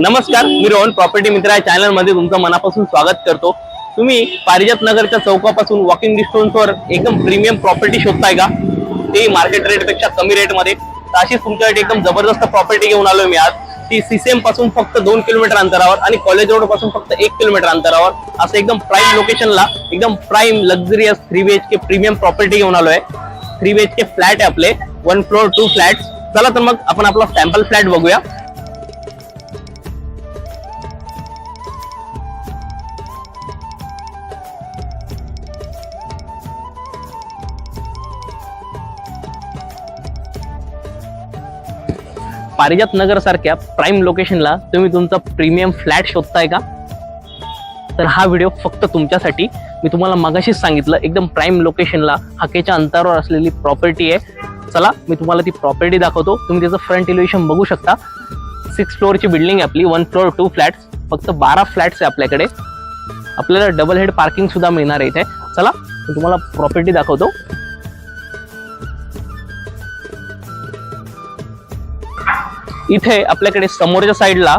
नमस्कार मी रोहन प्रॉपर्टी मित्र या चॅनलमध्ये तुमचं मनापासून स्वागत करतो. तुम्ही पारिजात नगरच्या चौकापासून वॉकिंग डिस्टन्सवर एकदम प्रीमियम प्रॉपर्टी शोधताय का? ते मार्केट रेटपेक्षा कमी रेटमध्ये तर अशीच तुमच्यासाठी एकदम जबरदस्त प्रॉपर्टी घेऊन आलो मी आज. ती सीसीएमपासून फक्त दोन किलोमीटर अंतरावर आणि कॉलेज रोडपासून फक्त एक किलोमीटर अंतरावर. असं एकदम प्राईम लोकेशनला एकदम prime luxurious three B H K premium property घेऊन आलो आहे three B H K flat आहे आपले. वन फ्लोअर टू फ्लॅट चला तर मग आपण आपला सॅम्पल फ्लॅट बघूया. पारिजात नगर सारख्या प्राईम लोकेशनला तुम्ही तुमचा प्रीमियम फ्लॅट शोधताय का? तर हा व्हिडिओ फक्त तुमच्यासाठी. मी तुम्हाला मगाशीच सांगितलं एकदम प्राईम लोकेशनला हाकेच्या अंतरावर असलेली प्रॉपर्टी आहे. चला मी तुम्हाला ती प्रॉपर्टी दाखवतो. तुम्ही त्याचं फ्रंट एलिव्हेशन बघू शकता. सिक्स फ्लोअरची बिल्डिंग आहे आपली वन फ्लोअर टू फ्लॅट्स फक्त बारा फ्लॅट्स आहे आपल्याकडे. आपल्याला डबल हेड पार्किंग सुद्धा मिळणार आहे इथे. चला मी तुम्हाला प्रॉपर्टी दाखवतो. इथे आपल्याकडे समोरच्या साईडला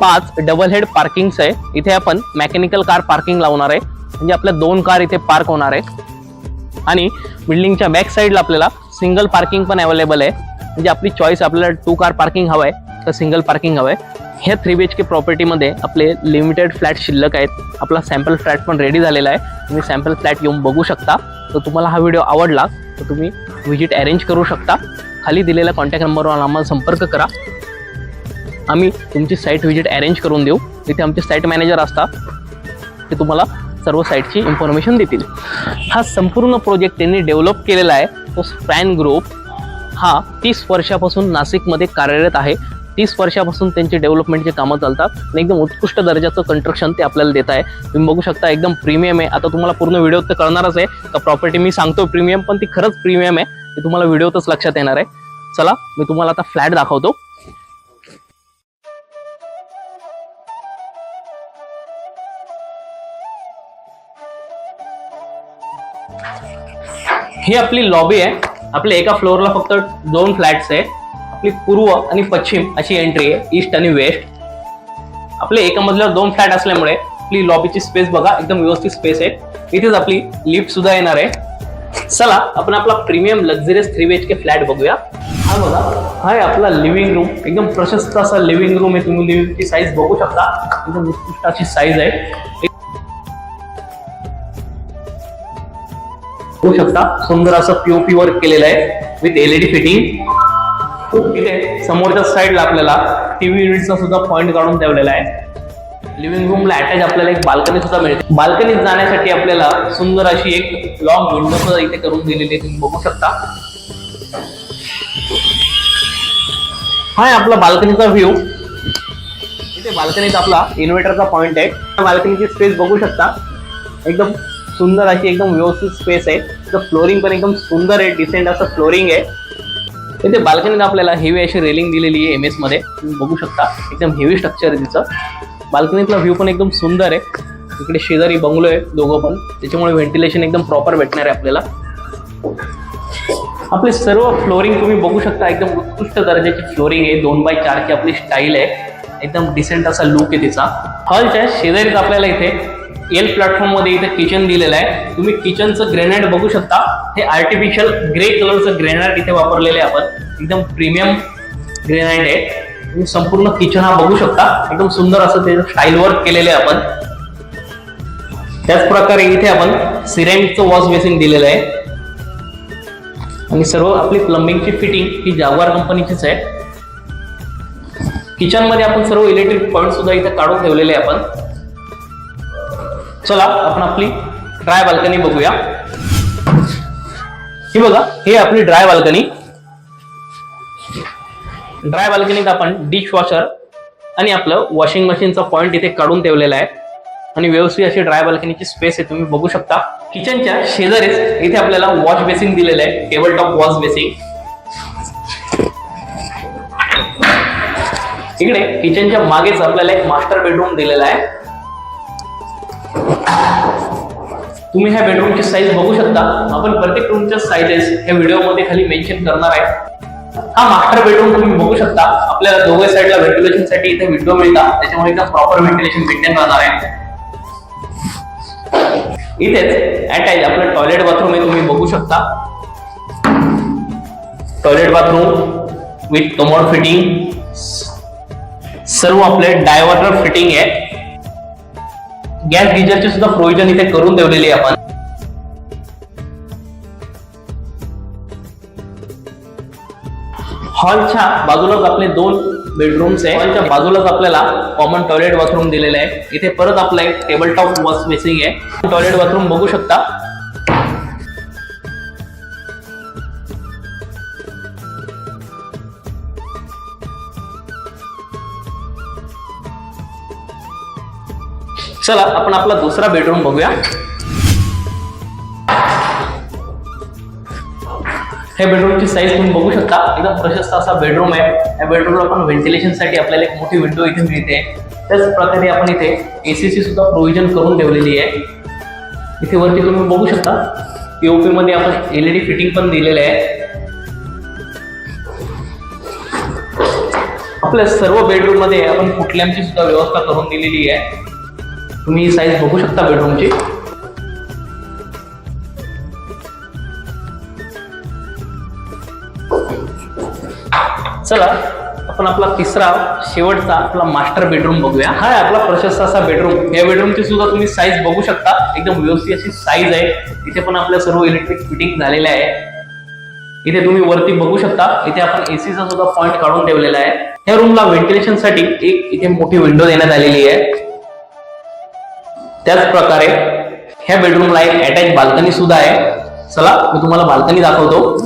पाच डबल हेड पार्किंग्स आहे. इथे आपण मेकॅनिकल कार पार्किंग लावणार आहे. म्हणजे आपल्या दोन कार इथे पार्क होणार आहे. आणि बिल्डिंगच्या बॅक साईडला आपल्याला सिंगल पार्किंग पण अवेलेबल आहे. म्हणजे आपली चॉईस आपल्याला टू कार पार्किंग हवं आहे. तर सिंगल पार्किंग हवं आहे ह्या थ्री बी एच के प्रॉपर्टीमध्ये आपले लिमिटेड फ्लॅट शिल्लक आहेत. आपला सॅम्पल फ्लॅट पण रेडी झालेला आहे. तुम्ही सॅम्पल फ्लॅट येऊन बघू शकता. तर तुम्हाला हा व्हिडिओ आवडला तर तुम्ही व्हिजिट अरेंज करू शकता. खाली दिलेल्या कॉन्टॅक्ट नंबरवर आम्हाला संपर्क करा. आम्ही तुमची साईट व्हिजिट अरेंज करून देऊ. तिथे आमचे साईट मॅनेजर असतात. ते तुम्हाला सर्व साईटची इन्फॉर्मेशन देतील. हा संपूर्ण प्रोजेक्ट त्यांनी डेव्हलप केलेला आहे. तो स्पॅन ग्रुप हा तीस वर्षापासून नाशिकमध्ये कार्यरत आहे. तीस वर्षापासून त्यांचे डेव्हलपमेंटचे कामं चालतात आणि एकदम उत्कृष्ट दर्जाचं कन्स्ट्रक्शन ते आपल्याला देत आहे. तुम्ही बघू शकता एकदम प्रीमियम आहे. आता तुम्हाला पूर्ण व्हिडिओ तर कळणारच आहे. का प्रॉपर्टी मी सांगतो प्रीमियम पण ती खरंच प्रीमियम आहे. ते तुम्हाला व्हिडिओतच लक्षात येणार आहे. चला मी तुम्हाला आता फ्लॅट दाखवतो. ही आपली लॉबी आहे. आपल्या एका फ्लोअरला फक्त दोन फ्लॅट्स आहे. आपली पूर्व आणि पश्चिम अशी एंट्री आहे ईस्ट आणि वेस्ट आपले एका मजल्यावर दोन फ्लॅट असल्यामुळे आपली लॉबीची स्पेस बघा एकदम व्यवस्थित स्पेस आहे. इथेच आपली लिफ्ट सुद्धा येणार आहे. चला आपण आपला premium luxurious three H K flat बघूया. हा बघा हा आहे आपला लिव्हिंग रूम एकदम प्रशस्त असा लिव्हिंग रूम आहे. तुम्ही लिव्हिंगची साईज बघू शकता. एकदम उत्कृष्ट अशी साईज आहे. बघू शकता सुंदर असं पीओपी वर्क केलेलं आहे विथ एलईडी फिटिंग इथे समोरच्या साईडला आपल्याला टीव्ही युनिटचा सुद्धा पॉईंट काढून ठेवलेला आहे. लिव्हिंग रूमला अटॅच आपल्याला एक बाल्कनी सुद्धा मिळते. बाल्कनीत जाण्यासाठी आपल्याला सुंदर अशी एक लॉंग विंडो सुद्धा इथे करून दिलेली आहे. तुम्ही बघू शकता. हा आहे आपला बाल्कनीचा व्ह्यू इथे बाल्कनीत आपला इन्व्हर्टरचा पॉईंट आहे. बाल्कनीची स्पेस बघू शकता. एकदम सुंदर अशी एकदम व्यवस्थित स्पेस आहे. फ्लोरिंग पण एकदम सुंदर आहे. डिसेंट असं फ्लोरिंग आहे. इथे बाल्कनीत आपल्याला हेवी अशी रेलिंग दिलेली आहे एम एसमध्ये. तुम्ही बघू शकता. एकदम हेवी स्ट्रक्चर आहे तिचं. बाल्कनीतला व्ह्यू पण एकदम सुंदर आहे. इकडे शेजारी बंगलो आहे दोघं पण. त्याच्यामुळे व्हेंटिलेशन एकदम प्रॉपर भेटणार आहे आपल्याला. आपले सर्व फ्लोरिंग तुम्ही बघू शकता. एकदम उत्कृष्ट दर्जाची फ्लोरिंग आहे. दोन बाय चारची आपली स्टाईल आहे. एकदम डिसेंट असा लुक आहे तिचा. हॉलच्या शेजारीच आपल्याला इथे एल प्लॅटफॉर्ममध्ये इथे किचन दिलेलं आहे. तुम्ही किचनचं ग्रेनाइट बघू शकता. हे आर्टिफिशियल ग्रे कलरचं ग्रेनाइट इथे वापरलेलं आहे आपण. एकदम प्रीमियम ग्रेनाइट आहे. तुम्ही संपूर्ण किचन हा बघू शकता. एकदम सुंदर असं ते स्टाईल वर्क केलेलं आहे आपण. त्याच प्रकारे इथे आपण सिरेमिकचं वॉश बेसिन दिलेलं आहे. आणि सर्व आपली प्लंबिंगची फिटिंग ही जागवार कंपनीचीच आहे. किचनमध्ये आपण सर्व इलेक्ट्रिक पॉईंट सुद्धा इथे काढून ठेवलेले आहे आपण. चला आपण आपली ड्राय बाल्कनी बघूया. ही बघा हे आपली ड्राय बाल्कनी ड्राय बाल्कनीत आपण डिश वॉशर आणि आपलं वॉशिंग मशीनचा पॉईंट इथे काढून ठेवलेला आहे. आणि व्यवस्थित अशी ड्राय बाल्कनीची स्पेस आहे तुम्ही बघू शकता. किचनच्या शेजारीच इथे आपल्याला वॉश बेसिंग दिलेलं आहे टेबल टॉप वॉश बेसिंग इकडे किचनच्या मागेच आपल्याला एक मास्टर बेडरूम दिलेला आहे. तुम्ही ह्या बेडरूमची साईज बघू शकता. आपण प्रत्येक रूमच्या साईजेस ह्या व्हिडिओमध्ये खाली मेन्शन करणार आहे. हा मास्टर बेडरूम तुम्ही बघू शकता. आपल्याला दोघे साईडला व्हेंटिलेशनसाठी इथे विंडो मिळतात त्याच्यामुळे इथं प्रॉपर व्हेंटिलेशन मेंटेन राहणार आहे. इथेच अटॅच आपलं टॉयलेट बाथरूम आहे तुम्ही बघू शकता. Toilet bathroom with commode fitting सर्व आपले डायव्हर्टर फिटिंग आहे. गॅस गिजरचे सुद्धा प्रोव्हिजन इथे करून ठेवलेली आहे आपण. हॉलच्या बाजूलाच आपले दोन बेडरूम्स आहे. हॉलच्या बाजूलाच आपल्याला कॉमन टॉयलेट बाथरूम दिलेलं आहे. इथे परत आपलं एक टेबल टॉप वॉश बेसिंग आहे. टॉयलेट बाथरूम बघू शकता. चला आपण आपला दुसरा बेडरूम बघूया. हे बेडरूमची साईज तुम्ही बघू शकता. एकदम प्रशस्त असा बेडरूम आहे. या बेडरूमला आपण व्हेंटिलेशनसाठी आपल्याला एक मोठी विंडो इथे मिळते. त्याच प्रकारे आपण इथे एसीची सुद्धा प्रोव्हिजन करून ठेवलेली आहे. इथे वरती तुम्ही बघू शकता. पीओपी मध्ये आपण एलईडी फिटिंग पण दिलेलं आहे. आपल्या सर्व बेडरूममध्ये आपण कुठल्यांची सुद्धा व्यवस्था करून दिलेली आहे. तुम्ही साईज बघू शकता बेडरूमची चला आपण आपला तिसरा शेवटचा आपला मास्टर बेडरूम बघूया. हा आहे आपला प्रशस्त असा बेडरूम या बेडरूमची सुद्धा तुम्ही साईज बघू शकता. एकदम व्यवस्थित अशी साईज आहे. इथे पण आपल्या सर्व इलेक्ट्रिक फिटिंग झालेल्या आहे. इथे तुम्ही वरती बघू शकता. इथे आपण एसीचा सुद्धा पॉईंट काढून ठेवलेला आहे. या रूमला व्हेंटिलेशनसाठी एक इथे मोठी विंडो देण्यात आलेली आहे. त्याच प्रकारे ह्या बेडरूमला एक अटॅच बाल्कनी सुद्धा आहे. चला मी तुम्हाला बाल्कनी दाखवतो.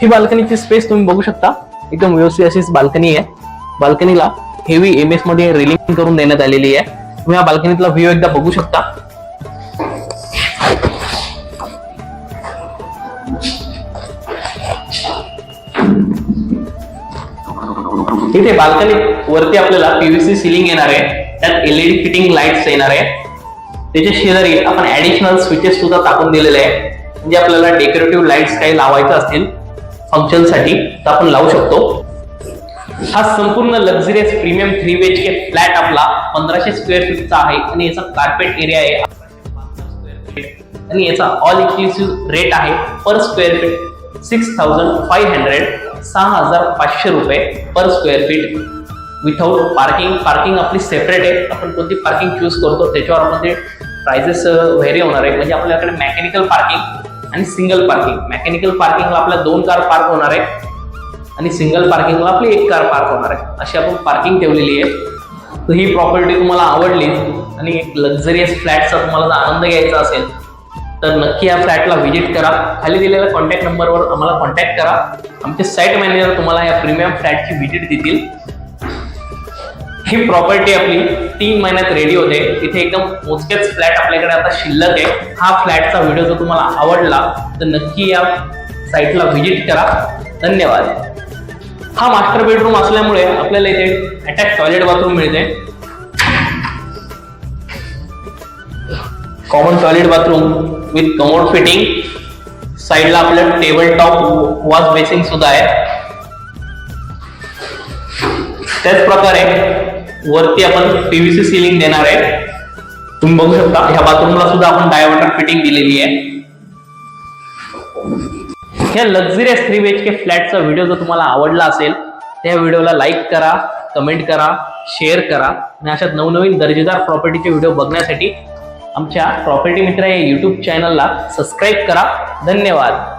ही बाल्कनीची स्पेस तुम्ही बघू शकता. एकदम व्यवस्थित अशीच बाल्कनी आहे. बाल्कनीला हेवी एम एसमध्ये रेलिंग करून देण्यात आलेली आहे. तुम्ही या बाल्कनीतला व्ह्यू एकदा बघू शकता. इथे बाल्कनी वरती आपल्याला पीव्हीसी सिलिंग येणार आहे. त्यात एलईडी फिटिंग लाईट्स येणार आहे. त्याच्या शेजारी आपण ऍडिशनल स्विचेस सुद्धा टाकून दिलेले आहे. म्हणजे आपल्याला डेकोरेटिव्ह लाईट्स काही लावायचं असतील फंक्शनसाठी तर आपण लावू शकतो. हा संपूर्ण luxurious premium three H K flat आपला पंधराशे स्क्वेअर फीटचा आहे आणि याचा कार्पेट एरिया आहे 1152 आणि याचा ऑल इन्क्लुसिव्ह रेट आहे per square feet six thousand five hundred सहा हजार पाचशे रुपये per square feet without parking parking आपली सेपरेट आहे. आपण कोणती पार्किंग चूज करतो त्याच्यावर आपण ते प्राइजेस व्हेरी होणार आहे. म्हणजे आपल्याकडे मेकॅनिकल पार्किंग आणि सिंगल पार्किंग मेकॅनिकल पार्किंगला आपल्या दोन कार पार्क होणार आहे आणि सिंगल पार्किंगला आपली एक कार पार्क होणार आहे. अशी आपण पार्किंग ठेवलेली आहे. तर ही प्रॉपर्टी तुम्हाला आवडली आणि एक लक्झरियस फ्लॅटचा तुम्हाला जर आनंद घ्यायचा असेल तर नक्की या फ्लॅटला व्हिजिट करा. खाली दिलेल्या कॉन्टॅक्ट नंबरवर आम्हाला कॉन्टॅक्ट करा. आमचे साईट मॅनेजर तुम्हाला या प्रीमियम फ्लॅटची व्हिजिट देतील. ही प्रॉपर्टी आपली तीन महिन्यात रेडी होते. इथे एकदम मोजकेच फ्लॅट आपल्याकडे आता शिल्लक आहे. हा फ्लॅटचा व्हिडिओ जर तुम्हाला आवडला तर नक्की या साईटला व्हिजिट करा. धन्यवाद. हा मास्टर बेडरूम असल्यामुळे आपल्याला इथे अटॅच टॉयलेट बाथरूम मिळते. Common toilet bathroom with commode fitting साईडला आपलं टेबल टॉप वॉश बेसिंग सुद्धा आहे. त्याच प्रकारे वरती आपण पीव्हीसी सिलिंग देणार आहे. तुम्ही बघू शकता ह्या बाथरूमला सुद्धा आपण डायव्हर्टर फिटिंग दिलेली आहे. ह्या लक्झरियस थ्री एच के फ्लॅटचा व्हिडिओ जर तुम्हाला आवडला असेल त्या व्हिडिओला लाईक करा कमेंट करा शेअर करा. आणि अशा नवनवीन दर्जेदार प्रॉपर्टीचे व्हिडिओ बघण्यासाठी आमच्या प्रॉपर्टी मित्र या यूट्यूब चॅनलला सबस्क्राईब करा. धन्यवाद.